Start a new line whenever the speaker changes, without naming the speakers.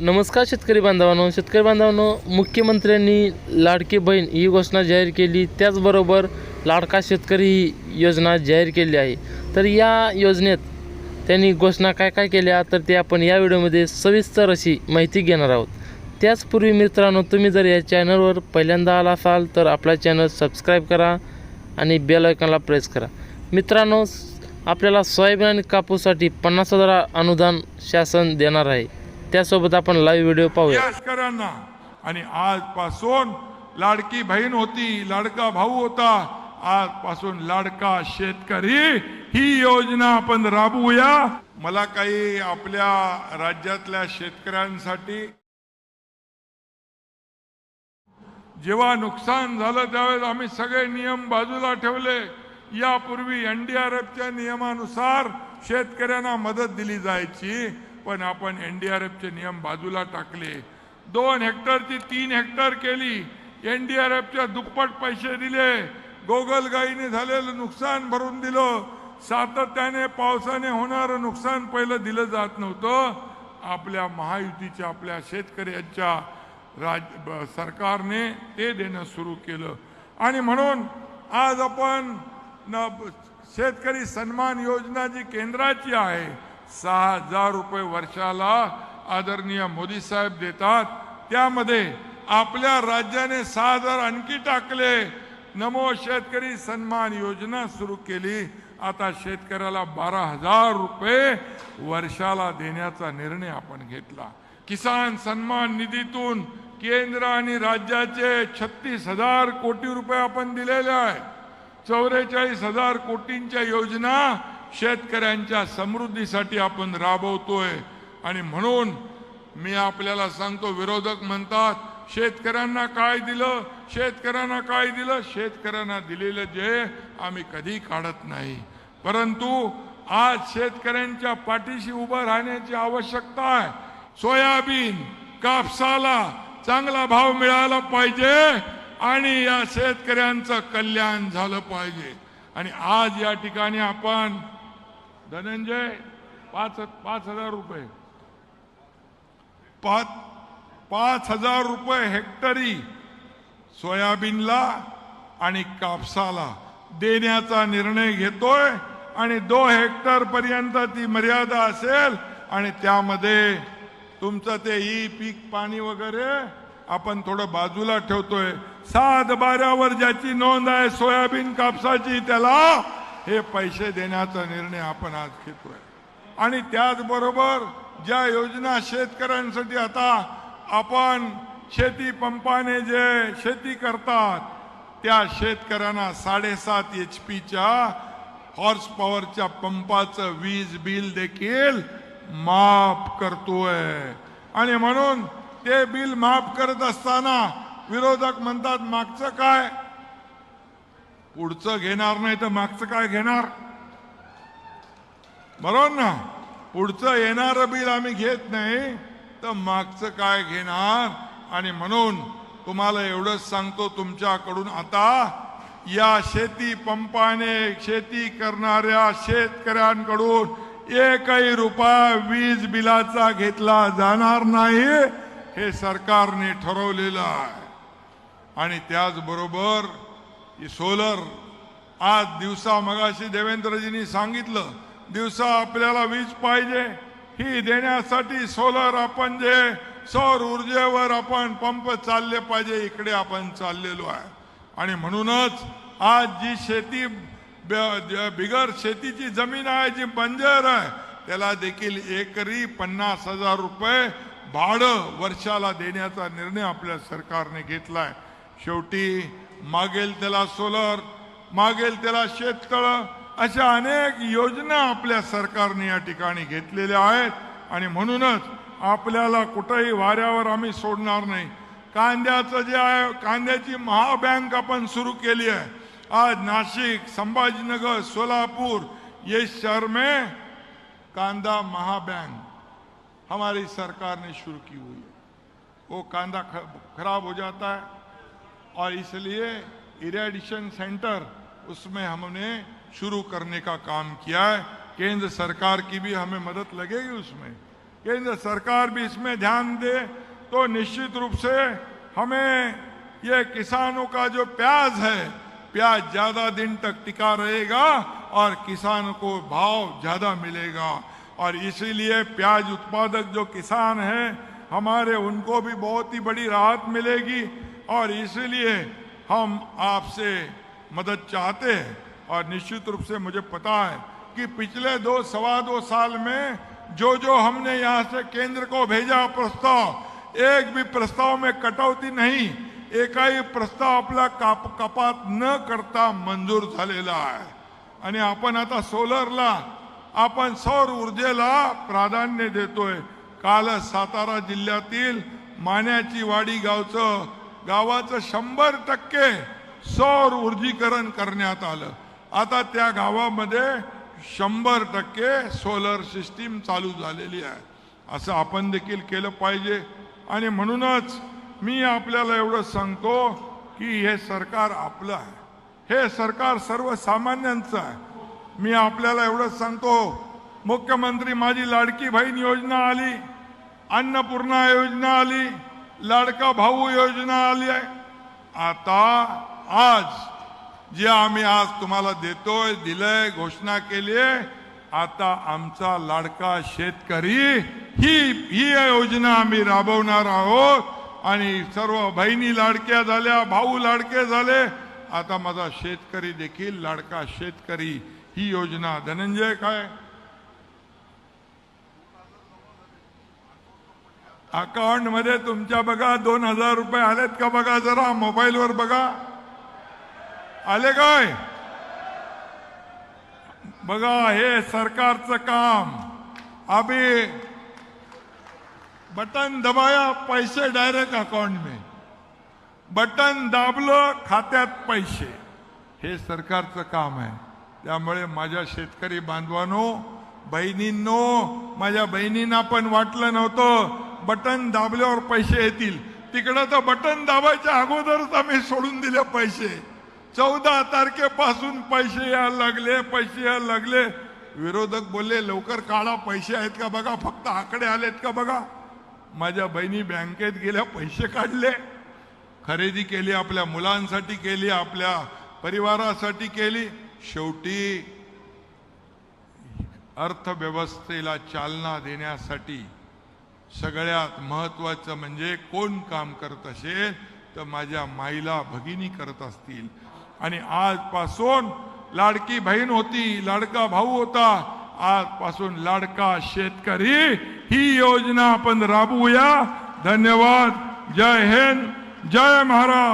नमस्कार शेतकरी बांधवांनो. शेतकरी बांधवांनो मुख्यमंत्र्यांनी लाडकी बहीण ही घोषणा जाहीर केली. त्याचबरोबर लाडका शेतकरी ही योजना जाहीर केली आहे. तर या योजनेत त्यांनी घोषणा काय काय केल्या तर ते आपण या व्हिडिओमध्ये सविस्तर अशी माहिती घेणार आहोत. त्याचपूर्वी मित्रांनो तुम्ही जर या चॅनलवर पहिल्यांदा आला असाल तर आपला चॅनल सबस्क्राईब करा आणि बेल आयकॉनला प्रेस करा. मित्रांनो आपल्याला सोयाबीन आणि कापूससाठी पन्नास हजार अनुदान शासन देणार आहे. त्यासोबत आपण लाईव्ह व्हिडिओ पाहूया.
शेतकऱ्यांना आणि आजपासून लाडकी बहीण होती लाडका भाऊ होता. आजपासून लाडका शेतकरी ही योजना आपण राबवूया. मला काही आपल्या राज्यातल्या शेतकऱ्यांसाठी जेव्हा नुकसान झालं त्यावेळेस आम्ही सगळे नियम बाजूला ठेवले. यापूर्वी एनडीआरएफच्या नियमानुसार शेतकऱ्यांना मदत दिली जायची. पण आपण एनडीआरएफचे नियम बाजूला टाकले. दोन हेक्टरची तीन हेक्टर केली. एनडीआरएफच्या दुप्पट पैसे दिले. गोगलगाईने झालेलं नुकसान भरून दिलं. सातत्याने पावसाने होणारं नुकसान पहिलं दिलं जात नव्हतं. आपल्या महायुतीच्या आपल्या शेतकऱ्यांच्या राज सरकारने ते देणं सुरू केलं. आणि म्हणून आज आपण न शेतकरी सन्मान योजना जी केंद्राची आहे सहा हजार रुपये वर्षाला आदरणीय मोदी साहेब देतात. त्यामध्ये आपल्या राज्याने सहा हजार आणखी टाकले. नमो शेतकरी सन्मान योजना सुरू केली. आता शेतकऱ्याला बारा हजार रुपये वर्षाला देण्याचा निर्णय आपण घेतला. किसान सन्मान निधीतून केंद्र आणि राज्याचे छत्तीस हजार कोटी रुपये आपण दिलेले आहे. चौवेचाळीस हजार कोटींच्या योजना शेतकऱ्यांच्या समृद्धीसाठी आपण राबवतोय. आणि म्हणून मी आपल्याला सांगतो विरोधक म्हणतात शेतकऱ्यांना काय दिलं? शेतकऱ्यांना काय दिलं? शेतकऱ्यांना दिलेलं जे आम्ही कधी काढत नाही. परंतु आज शेतकऱ्यांच्या पाठीशी उभं राहण्याची आवश्यकता आहे. सोयाबीन कापसाला चांगला भाव मिळाला पाहिजे आणि या शेतकऱ्यांचं कल्याण झालं पाहिजे. आणि आज या ठिकाणी आपण धनंजय पाच पाच हजार रुपये. पाच पाच हजार रुपये हेक्टरी सोयाबीनला आणि कापसाला देण्याचा निर्णय घेतोय आणि दो हेक्टर पर्यंत ती मर्यादा असेल आणि त्यामध्ये तुमचं ते ई पीक पाणी वगैरे आपण थोडं बाजूला ठेवतोय. सात बाऱ्यावर ज्याची नोंद आहे सोयाबीन कापसाची त्याला हे पैसे देण्याचा निर्णय आपण आज घेतोय. आणि त्याचबरोबर ज्या योजना शेतकऱ्यांसाठी आता आपण शेती पंपाने जे शेती करतात त्या शेतकऱ्यांना साडेसात एच पीच्या हॉर्स पॉवरच्या पंपाचं वीज बिल देखील माफ करतोय. आणि म्हणून ते बिल माफ करत असताना विरोधक म्हणतात मागचं काय? पुढचं घेणार नाही तर मागचं काय घेणार? बरोबर ना? पुढचं येणारं बिल आम्ही घेत नाही तर मागचं काय घेणार? आणि म्हणून तुम्हाला एवढंच सांगतो तुमच्याकडून आता या शेती पंपाने शेती करणाऱ्या शेतकऱ्यांकडून एकही रुपया वीज बिलाचा घेतला जाणार नाही हे सरकारने ठरवलेलं आहे. आणि त्याचबरोबर ही सोलर आज दिवसा मगाशी देवेंद्रजींनी सांगितलं दिवसा आपल्याला वीज पाहिजे ही देण्यासाठी सोलर आपण जे सौर ऊर्जेवर आपण पंप चालले पाहिजे इकडे आपण चाललेलो आहे. आणि म्हणूनच आज जी शेती ब- ज- बिगर शेतीची जमीन आहे जी बंजर आहे त्याला देखील एकरी पन्नास हजार रुपये भाडं वर्षाला देण्याचा निर्णय आपल्या सरकारने घेतला आहे शेवटी मागेल त्याला सोलर मागेल त्याला शेततळ अशा अनेक योजना आपल्या सरकारने या ठिकाणी घेतलेल्या आहेत. आणि म्हणूनच आपल्याला कुठंही वाऱ्यावर आम्ही सोडणार नाही. कांद्याचं जे आहे कांद्याची महाबँक आपण सुरू केली आहे. आज नाशिक संभाजीनगर सोलापुर ये शहर में कांदा महाबैंक हमारी सरकार ने शुरू की हुई वो कांदा ख- खराब हो जाता है और इसलिए इरेडिशन सेंटर उसमें हमने शुरू करने का काम किया है। केंद्र सरकार की भी हमें मदद लगेगी उसमें। केंद्र सरकार भी इसमें ध्यान दे तो निश्चित रूप से हमें ये किसानों का जो प्याज है, प्याज ज़्यादा दिन तक टिका रहेगा और किसान को भाव ज़्यादा मिलेगा। और इसीलिए प्याज उत्पादक जो किसान हैं, हमारे उनको भी बहुत ही बड़ी राहत मिलेगी। और इसलिए हम आपसे मदद चाहते हैं और निश्चित रूप से मुझे पता है कि पिछले दो, सवा दो साल में जो जो हमने यहाँ से केंद्र को भेजा प्रस्ताव, एक भी प्रस्ताव में कटौती नाही एकाही प्रस्ताव आपला काप, कपात न करता मंजूर झालेला आहे आणि आता सोलरला, आपण सौर ऊर्जेला प्राधान्य देतोय. कालच सातारा जिल्ह्यातील मान्याची वाडी गावचं गावाचं शंभर टक्के सौर ऊर्जीकरण करण्यात आलं. आता त्या गावामध्ये शंभर टक्के सोलर सिस्टीम चालू झालेली आहे. असं आपण देखील केलं पाहिजे. आणि म्हणूनच मी आपल्याला एवढं सांगतो की हे सरकार आपलं आहे. हे सरकार सर्वसामान्यांचं आहे. मी आपल्याला एवढंच सांगतो. मुख्यमंत्री माझी लाडकी बहीण योजना आली. अन्नपूर्णा योजना आली. लाडका भाऊ योजना आली आहे. आता आज जे आम्ही आज तुम्हाला देतोय दिलंय घोषणा केली आहे आता आमचा लाडका शेतकरी ही ही योजना आम्ही राबवणार आहोत. आणि सर्व बहिणी लाडक्या झाल्या भाऊ लाडके झाले. आता माझा शेतकरी देखील लाडका शेतकरी ही योजना धनंजय काय? अकाउंटमध्ये तुमच्या बघा दोन हजार रुपये आलेत का बघा जरा मोबाईलवर बघा. आले काय? बघा हे सरकारचं काम. अभी बटन दबाया पैसे डायरेक्ट अकाउंट में. बटन दाबलं खात्यात पैसे. हे सरकारचं काम आहे. त्यामुळे माझ्या शेतकरी बांधवानो बहिणींनो माझ्या बहिणींना पण वाटलं नव्हतं. बटन दाबल्यावर पैसे येतील. तिकडं तर बटन दाबायच्या अगोदरच आम्ही सोडून दिले पैसे. चौदा तारखेपासून पैसे यायला लागले पैसे यायला लागले. विरोधक बोलले लवकर काढा पैसे आहेत का बघा फक्त आकडे आलेत का बघा. माझ्या बहिणी बँकेत गेल्या पैसे काढले. खरेदी केली आपल्या मुलांसाठी केली आपल्या परिवारासाठी केली. शेवटी अर्थव्यवस्थेला चालना देण्यासाठी सगळ्यात महत्वाचं म्हणजे कोण काम करत असेल तर माझ्या माईला भगिनी करत असतील. आणि आजपासून लाडकी बहीण होती लाडका भाऊ होता आजपासून लाडका शेतकरी ही योजना आपण राबवूया. धन्यवाद. जय हिंद. जय महाराज.